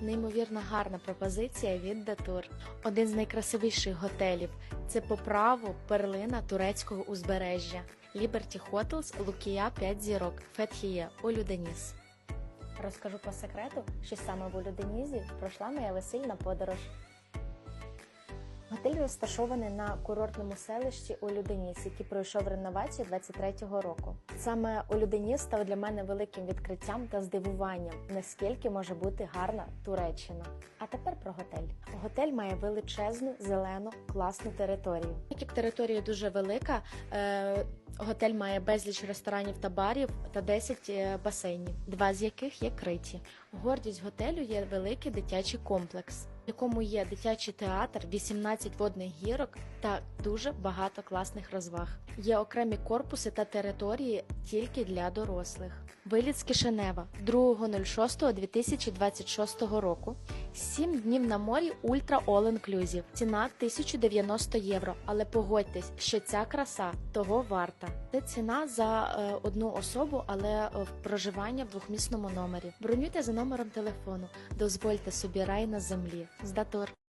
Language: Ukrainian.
Неймовірно гарна пропозиція від Датур. Один з найкрасивіших готелів. Це по праву перлина турецького узбережжя. Liberty Hotels, Лукія 5 зірок, Фетхіє, у Люденіс. Розкажу по секрету, що саме в Улюденізі пройшла моя весільна подорож. Готель розташований на курортному селищі Улюденіс, який пройшов реновацію 23-го року. Саме Улюденіс став для мене великим відкриттям та здивуванням, наскільки може бути гарна Туреччина. А тепер про готель. Готель має величезну, зелену, класну територію. Як територія дуже велика, е, готель має безліч ресторанів та барів та 10 е, басейнів, два з яких є криті. Гордість готелю є великий дитячий комплекс, якому є дитячий театр, 18 водних гірок та дуже багато класних розваг. Є окремі корпуси та території тільки для дорослих. Виліт з Кишинева 2.06.2026 року. 7 днів на морі Ультра All Inclusive. Ціна 1090 євро. Але погодьтесь, що ця краса того варта. Це ціна за е, одну особу, але е, в проживання в двохмісному номері. Бронюйте за номером телефону. Дозвольте собі рай на землі. З Датор.